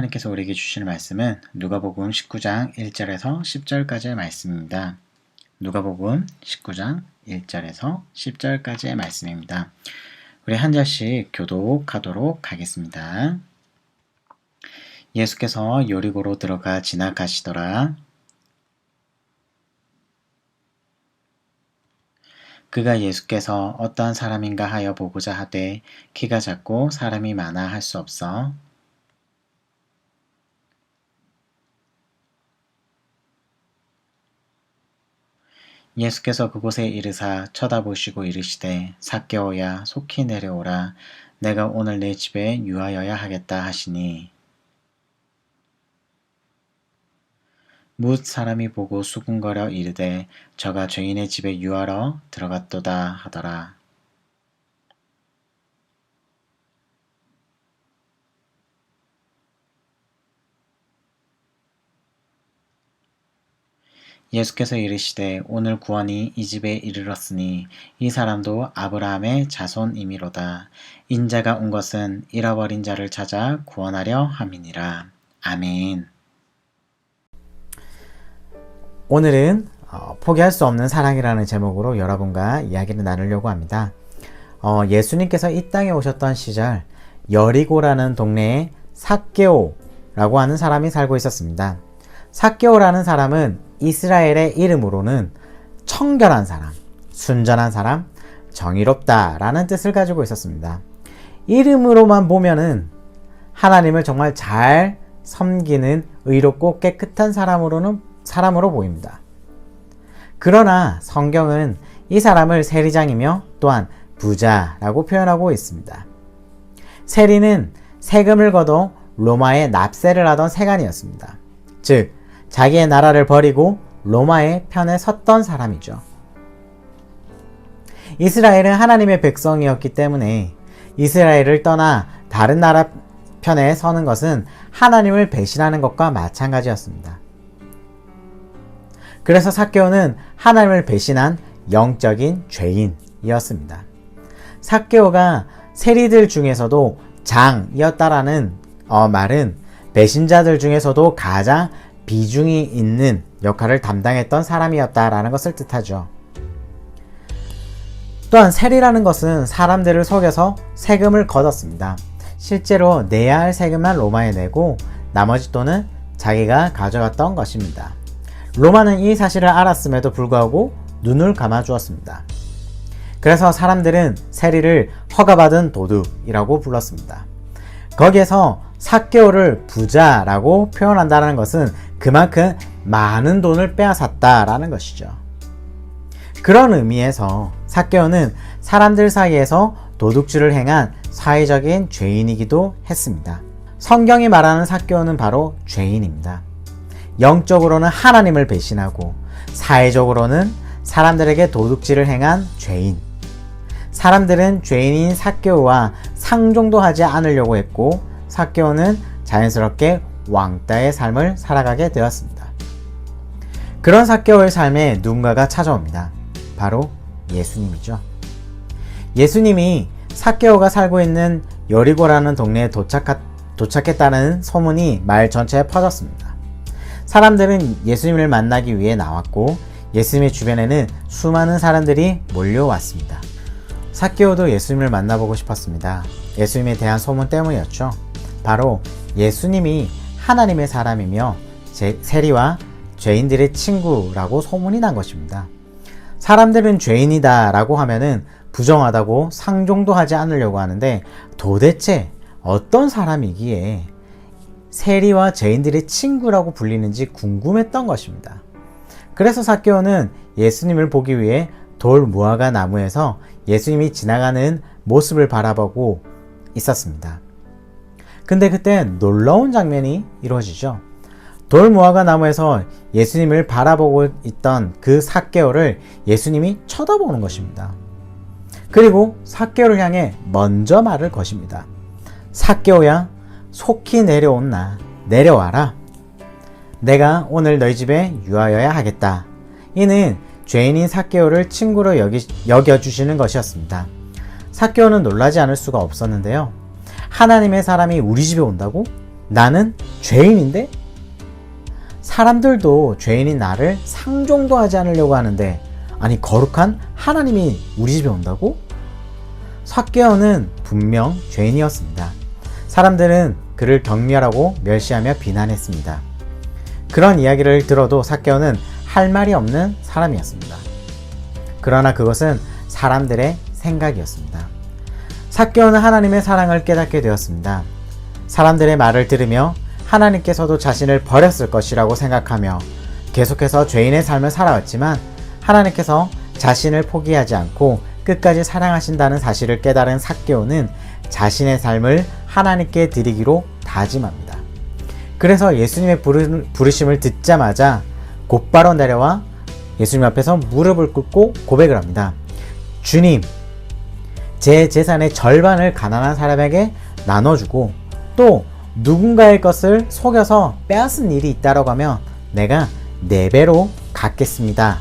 하나님께서 우리에게 주시는 말씀은 누가복음 19장 1절에서 10절까지의 말씀입니다. 누가복음 19장 1절에서 10절까지의 말씀입니다. 우리 한 절씩 교독하도록 하겠습니다. 예수께서 요리고로 들어가 지나가시더라. 그가 예수께서 어떠한 사람인가 하여 보고자 하되 키가 작고 사람이 많아 할 수 없어 예수께서 그곳에 이르사 쳐다보시고 이르시되 삭개오야 속히 내려오라. 내가 오늘 내 집에 유하여야 하겠다 하시니. 뭇 사람이 보고 수군거려 이르되 저가 죄인의 집에 유하러 들어갔도다 하더라 예수께서 이르시되 오늘 구원이 이 집에 이르렀으니 이 사람도 아브라함의 자손이미로다. 인자가 온 것은 잃어버린 자를 찾아 구원하려 함이니라. 아멘. 오늘은 어, 포기할 수 없는 사랑이라는 제목으로 여러분과 이야기를 나누려고 합니다. 어, 예수님께서 이 땅에 오셨던 시절 여리고라는 동네에 삭개오라고 하는 사람이 살고 있었습니다. 삭개오라는 사람은 이스라엘의 이름으로는 청결한 사람, 순전한 사람, 정의롭다 라는 뜻을 가지고 있었습니다. 이름으로만 보면은 하나님을 정말 잘 섬기는 의롭고 깨끗한 사람으로는 사람으로 보입니다. 그러나 성경은 이 사람을 세리장이며 또한 부자라고 표현하고 있습니다. 세리는 세금을 걷어 로마에 납세를 하던 세간이었습니다. 즉, 자기의 나라를 버리고 로마의 편에 섰던 사람이죠. 이스라엘은 하나님의 백성이었기 때문에 이스라엘을 떠나 다른 나라 편에 서는 것은 하나님을 배신하는 것과 마찬가지였습니다. 그래서 사케오는 하나님을 배신한 영적인 죄인이었습니다. 사케오가 세리들 중에서도 장이었다라는 어, 말은 배신자들 중에서도 가장 비중이 있는 역할을 담당했던 사람이었다라는 것을 뜻하죠. 또한 세리라는 것은 사람들을 속여서 세금을 걷었습니다. 실제로 내야 할 세금만 로마에 내고 나머지 돈은 자기가 가져갔던 것입니다. 로마는 이 사실을 알았음에도 불구하고 눈을 감아 주었습니다. 그래서 사람들은 세리를 허가받은 도둑이라고 불렀습니다. 거기에서 사개오를 부자라고 표현한다는 것은 그만큼 많은 돈을 빼앗았다라는 것이죠. 그런 의미에서 사개오는 사람들 사이에서 도둑질을 행한 사회적인 죄인이기도 했습니다. 성경이 말하는 사개오는 바로 죄인입니다. 영적으로는 하나님을 배신하고 사회적으로는 사람들에게 도둑질을 행한 죄인. 사람들은 죄인인 사개오와 상종도 하지 않으려고 했고 사개오는 자연스럽게 왕따의 삶을 살아가게 되었습니다. 그런 사개오의 삶에 누군가가 찾아옵니다. 바로 예수님이죠. 예수님이 사개오가 살고 있는 여리고라는 동네에 도착하, 도착했다는 소문이 말 전체에 퍼졌습니다. 사람들은 예수님을 만나기 위해 나왔고 예수님의 주변에는 수많은 사람들이 몰려왔습니다. 사케오도 예수님을 만나보고 싶었습니다. 예수님에 대한 소문 때문이었죠. 바로 예수님이 하나님의 사람이며 제, 세리와 죄인들의 친구라고 소문이 난 것입니다. 사람들은 죄인이다 라고 하면은 부정하다고 상종도 하지 않으려고 하는데 도대체 어떤 사람이기에 세리와 죄인들의 친구라고 불리는지 궁금했던 것입니다. 그래서 사케오는 예수님을 보기 위해 돌 무화과 나무에서 예수님이 지나가는 모습을 바라보고 있었습니다. 근데 그때 놀라운 장면이 이루어지죠. 돌 무화과 나무에서 예수님을 바라보고 있던 그 사개오를 예수님이 쳐다보는 것입니다. 그리고 사개오를 향해 먼저 말을 것입니다. 사개오야 속히 내려온나 내려와라. 내가 오늘 너희 집에 유하여야 하겠다. 이는 죄인인 사개오를 친구로 여기, 여겨주시는 것이었습니다. 사개오는 놀라지 않을 수가 없었는데요. 하나님의 사람이 우리 집에 온다고? 나는 죄인인데? 사람들도 죄인인 나를 상종도 하지 않으려고 하는데, 아니, 거룩한 하나님이 우리 집에 온다고? 삭개오는 분명 죄인이었습니다. 사람들은 그를 경멸하고 멸시하며 비난했습니다. 그런 이야기를 들어도 삭개오는 할 말이 없는 사람이었습니다. 그러나 그것은 사람들의 생각이었습니다. 삭개오는 하나님의 사랑을 깨닫게 되었습니다. 사람들의 말을 들으며 하나님께서도 자신을 버렸을 것이라고 생각하며 계속해서 죄인의 삶을 살아왔지만 하나님께서 자신을 포기하지 않고 끝까지 사랑하신다는 사실을 깨달은 삭개오는 자신의 삶을 하나님께 드리기로 다짐합니다. 그래서 예수님의 부르, 부르심을 듣자마자 곧바로 내려와 예수님 앞에서 무릎을 꿇고 고백을 합니다. 주님, 제 재산의 절반을 가난한 사람에게 나눠주고 또 누군가의 것을 속여서 빼앗은 일이 있다라고 하면 내가 네 배로 갚겠습니다.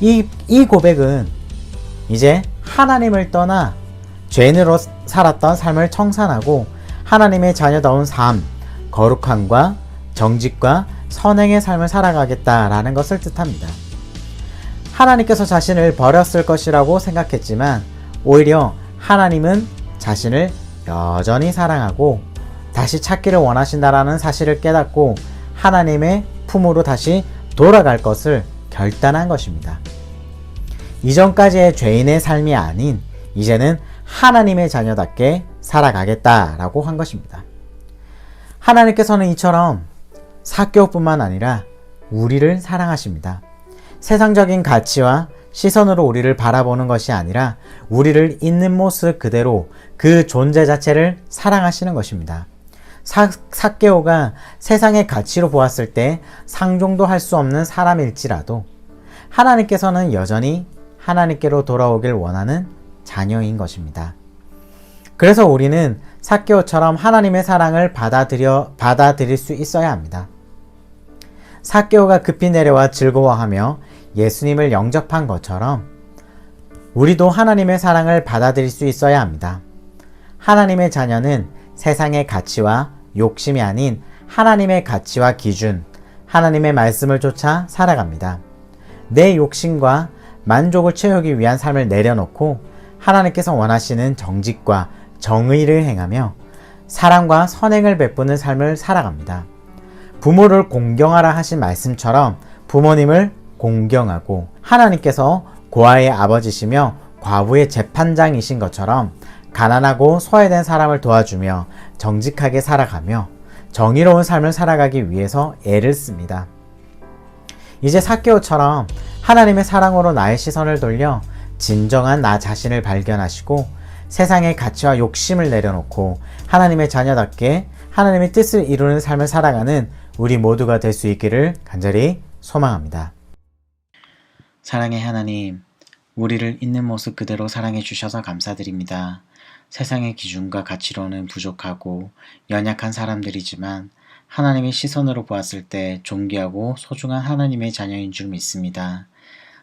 이, 이 고백은 이제 하나님을 떠나 죄인으로 살았던 삶을 청산하고 하나님의 자녀다운 삶, 거룩함과 정직과 선행의 삶을 살아가겠다라는 것을 뜻합니다. 하나님께서 자신을 버렸을 것이라고 생각했지만 오히려 하나님은 자신을 여전히 사랑하고 다시 찾기를 원하신다라는 사실을 깨닫고 하나님의 품으로 다시 돌아갈 것을 결단한 것입니다. 이전까지의 죄인의 삶이 아닌 이제는 하나님의 자녀답게 살아가겠다라고 한 것입니다. 하나님께서는 이처럼 사교뿐만 아니라 우리를 사랑하십니다. 세상적인 가치와 시선으로 우리를 바라보는 것이 아니라 우리를 있는 모습 그대로 그 존재 자체를 사랑하시는 것입니다. 사, 사개오가 세상의 가치로 보았을 때 상종도 할 수 없는 사람일지라도 하나님께서는 여전히 하나님께로 돌아오길 원하는 자녀인 것입니다. 그래서 우리는 사개오처럼 하나님의 사랑을 받아들여 받아들일 수 있어야 합니다. 사개오가 급히 내려와 즐거워하며 예수님을 영접한 것처럼 우리도 하나님의 사랑을 받아들일 수 있어야 합니다. 하나님의 자녀는 세상의 가치와 욕심이 아닌 하나님의 가치와 기준, 하나님의 말씀을 쫓아 살아갑니다. 내 욕심과 만족을 채우기 위한 삶을 내려놓고 하나님께서 원하시는 정직과 정의를 행하며 사랑과 선행을 베푸는 삶을 살아갑니다. 부모를 공경하라 하신 말씀처럼 부모님을 공경하고 하나님께서 고아의 아버지시며 과부의 재판장이신 것처럼 가난하고 소외된 사람을 도와주며 정직하게 살아가며 정의로운 삶을 살아가기 위해서 애를 씁니다. 이제 사케오처럼 하나님의 사랑으로 나의 시선을 돌려 진정한 나 자신을 발견하시고 세상의 가치와 욕심을 내려놓고 하나님의 자녀답게 하나님의 뜻을 이루는 삶을 살아가는 우리 모두가 될 수 있기를 간절히 소망합니다. 사랑의 하나님, 우리를 있는 모습 그대로 사랑해 주셔서 감사드립니다. 세상의 기준과 가치로는 부족하고 연약한 사람들이지만 하나님의 시선으로 보았을 때 존귀하고 소중한 하나님의 자녀인 줄 믿습니다.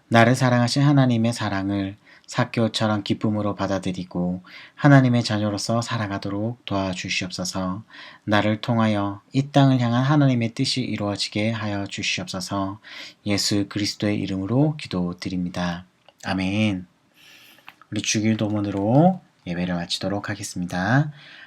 나를 사랑하신 하나님의 사랑을 사교처럼 기쁨으로 받아들이고 하나님의 자녀로서 살아가도록 도와주시옵소서. 나를 통하여 이 땅을 향한 하나님의 뜻이 이루어지게 하여 주시옵소서. 예수 그리스도의 이름으로 기도드립니다. 아멘. 우리 주기도문으로 예배를 마치도록 하겠습니다.